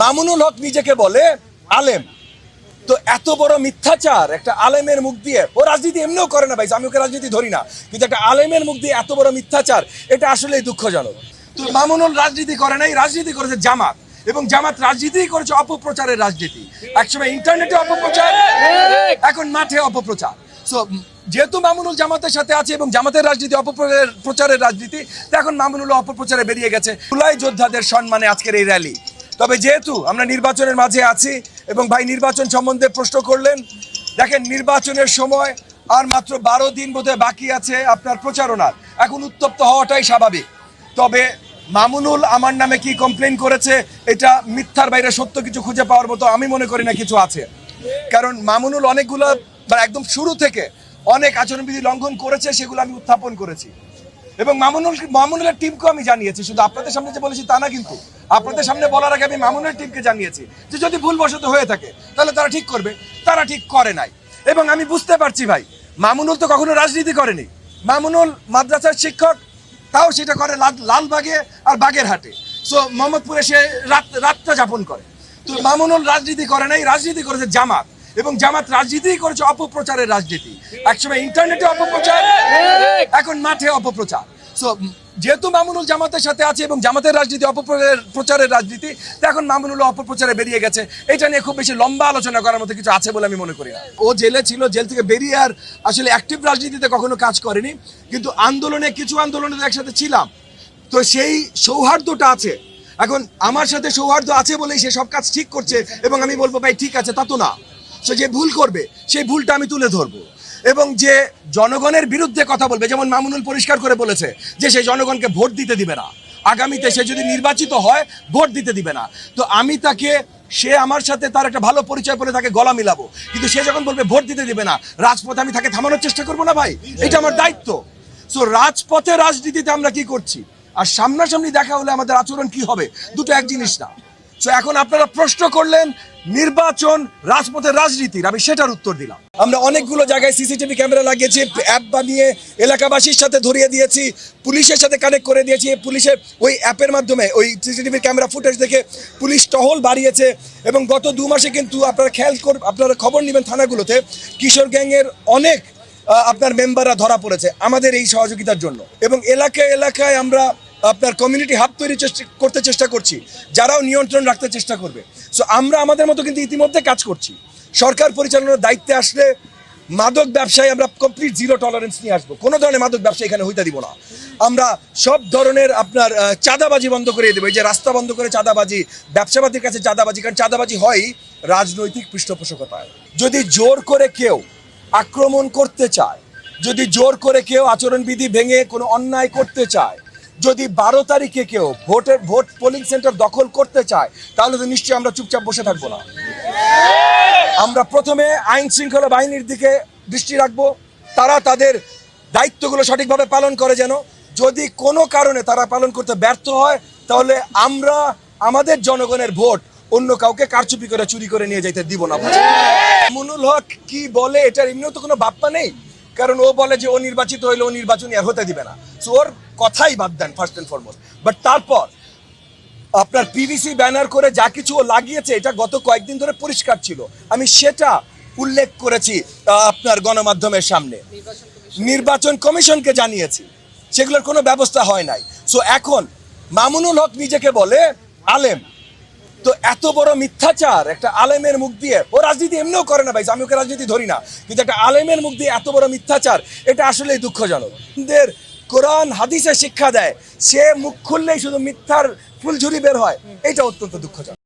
মামুনুল হক নিজেকে বলে আলেম। তো এত বড় মিথ্যাচার একটা আলেমের মুখ দিয়ে, ও রাজনীতি এমনিও করে না ভাই আমি ওকে রাজনীতি ধরি না, কিন্তু একটা আলেমের মুখ দিয়ে এত বড় মিথ্যাচার, এটা আসলেই দুঃখজনক। তো মামুনুল রাজনীতি করে নাই, রাজনীতি করেছে জামাত, এবং জামাত রাজনীতি করেছে অপপ্রচারের রাজনীতি। একসময় ইন্টারনেটে অপপ্রচার, এখন মাঠে অপপ্রচার। সো যেহেতু মামুনুল জামাতের সাথে আছে এবং জামাতের রাজনীতি, অপপ্রচারের, প্রচারের রাজনীতি, তো এখন মামুনুল অপপ্রচারে বেরিয়ে গেছে। জুলাই যোদ্ধাদের সম্মানে আজকের এই র্যালি। তবে যেহেতু আমরা নির্বাচনের মাঝে আছি এবং ভাই নির্বাচন সম্বন্ধে প্রশ্ন করলেন, দেখেন নির্বাচনের সময় আর মাত্র বারো দিন বোধহয় বাকি আছে আপনার প্রচারণার। এখন উত্তপ্ত হওয়াটাই স্বাভাবিক। তবে মামুনুল আমার নামে কি কমপ্লেন করেছে, এটা মিথ্যার বাইরে সত্য কিছু খুঁজে পাওয়ার মতো আমি মনে করি না কিছু আছে। কারণ মামুনুল অনেকগুলো, বা একদম শুরু থেকে অনেক আচরণবিধি লঙ্ঘন করেছে, সেগুলো আমি উত্থাপন করেছি। এবং মামুনুল মামুনুলের টিমকেও আমি জানিয়েছি শুধু আপনাদের সামনে যে বলেছি তা না কিন্তু আপনাদের সামনে বলার আগে আমি মামুনের টিমকে জানিয়েছি যে যদি ভুলবশত হয়ে থাকে তাহলে তারা ঠিক করবে তারা ঠিক করে নাই। এবং আমি বুঝতে পারছি ভাই মামুনুল তো কখনো রাজনীতি করেনি। মামুনুল মাদ্রাসার শিক্ষক তাও সেটা করে লাল- লালবাগে আর বাগেরহাটে। সো মোহাম্মদপুরে সে রাত রাতটা যাপন করে। তো মামুনুল রাজনীতি করে নাই রাজনীতি করেছে জামাত। এবং জামাত রাজনীতি করেছে অপপ্রচারের রাজনীতি। একসময় ইন্টারনেটে অপপ্রচার এখন মাঠে অপপ্রচার। সো যেহেতু মামুনুল জামাতের সাথে আছে এবং জামাতের রাজনীতি, অপপ্রচারের প্রচারের রাজনীতি, তো এখন মামুনুল অপপ্রচারে বেরিয়ে গেছে। এটা নিয়ে খুব বেশি লম্বা আলোচনা করার মতো কিছু আছে বলে আমি মনে করি না। ও জেলে ছিল, জেল থেকে বেরিয়ে আর আসলে অ্যাক্টিভ রাজনীতিতে কখনো কাজ করেনি। কিন্তু আন্দোলনে, কিছু আন্দোলনে একসাথে ছিলাম। তো সেই সৌহার্দ্যটা আছে। এখন আমার সাথে সৌহার্দ্য আছে বলেই সে সব কাজ ঠিক করছে এবং আমি বলব, ভাই, ঠিক আছে, তা তো না। সে যে ভুল করবে, সেই ভুলটা আমি তুলে ধরবো। এবং যে জনগণের বিরুদ্ধে কথা বলবে, যেমন মামুনুল পরিষ্কার করে বলেছে যে সে জনগণকে ভোট দিতে দিবে না। আগামীতে সে যদি নির্বাচিত হয়, ভোট দিতে দিবে না। তো আমি তাকে, সে আমার সাথে তার একটা ভালো পরিচয় করে তাকে গলা মিলাবো। কিন্তু সে যখন বলবে ভোট দিতে দিবে না, রাজপথে আমি তাকে থামানোর চেষ্টা করব না ভাই? এটা আমার দায়িত্ব। সো রাজপথে রাজনীতিতে আমরা কি করছি? আর সামনাসামনি দেখা হলে আমাদের আচরণ কি হবে? দুটো এক জিনিস না। সো এখন আপনারা প্রশ্ন করলেন নির্বাচন, রাজপথের রাজনীতির, আমি সেটার উত্তর দিলাম। আমরা অনেকগুলো জায়গায় সিসিটিভি ক্যামেরা লাগিয়েছি, অ্যাপ বানিয়ে এলাকাবাসীর সাথে ধরিয়ে দিয়েছি, পুলিশের সাথে কানেক্ট করে দিয়েছি, পুলিশের ওই অ্যাপের মাধ্যমে, ওই সিসিটিভি ক্যামেরা ফুটেজ দেখে পুলিশ টহল বাড়িয়েছে এবং গত দু মাসে কিন্তু আপনারা খেয়াল কর আপনারা খবর নেবেন থানাগুলোতে, কিশোর গ্যাংয়ের অনেক আপনার মেম্বাররা ধরা পড়েছে আমাদের এই সহযোগিতার জন্য। এবং এলাকায় এলাকায় আমরা আপনার কমিউনিটি হাব তৈরি চেষ্টা, করতে চেষ্টা করছি, যারাও নিয়ন্ত্রণ রাখতে চেষ্টা করবে। সো আমরা আমাদের মতো কিন্তু ইতিমধ্যে কাজ করছি। সরকার পরিচালনার দায়িত্বে আসলে মাদক ব্যবসায় আমরা কমপ্লিট জিরো টলারেন্স নিয়ে আসব। কোনো ধরনের মাদক ব্যবসা এখানে হইতে দিব না। আমরা সব ধরনের আপনার চাঁদাবাজি বন্ধ করে দেবো। এই যে রাস্তা বন্ধ করে চাঁদাবাজি, ব্যবসাবাদীর কাছে চাঁদাবাজি, কারণ চাঁদাবাজি হয় রাজনৈতিক পৃষ্ঠপোষকতায়। যদি জোর করে কেউ আক্রমণ করতে চায়, যদি জোর করে কেউ আচরণবিধি ভেঙে কোনো অন্যায় করতে চায় যদি বারো তারিখে কেউ ভোটের ভোট পোলিং সেন্টার দখল করতে চায়, তাহলে তো নিশ্চয়ই আমরা চুপচাপ বসে থাকব না। আমরা প্রথমে আইন শৃঙ্খলা বাহিনীর দিকে দৃষ্টি রাখব। তারা তাদের দায়িত্বগুলো সঠিকভাবে পালন করে যেন। যদি কোনো কারণে তারা পালন করতে ব্যর্থ হয়, তাহলে আমরা আমাদের জনগণের ভোট অন্য কাউকে কারচুপি করে, চুরি করে নিয়ে যাইতে দিব না। মুনুল হক কি বলে, এটার এমনিও তো কোনো বাপ্পা নেই। কারণ ও বলে যে ও নির্বাচিত হইলে ও নির্বাচনী আর হতে দিবে না। সো ওর কথাই বাদ দেন ফার্স্ট অ্যান্ড ফরমোস্ট বাট তারপর আপনার পিভিসি ব্যানার করে যা কিছু ও লাগিয়েছে এটা গত কয়েকদিন ধরে পরিষ্কার ছিল। আমি সেটা উল্লেখ করেছি আপনার গণমাধ্যমের সামনে। নির্বাচন কমিশনকে জানিয়েছি। সেগুলোর কোনো ব্যবস্থা হয় নাই। সো এখন মামুনুল হক নিজেকে বলে আলেম। তো এত বড় মিথ্যাচার একটা আলেমের মুখ দিয়ে ও রাজনীতি এমনিও করে না ভাই আমি ওকে রাজনীতি ধরি না। কিন্তু একটা আলেমের মুখ দিয়ে এত বড় মিথ্যাচার এটা আসলেই দুঃখজনক। কোরআন, হাদিসে শিক্ষা দেয়, সে মুখ খুললেই শুধু মিথ্যার ফুলঝুরি বের হয়। এটা অত্যন্ত দুঃখজনক।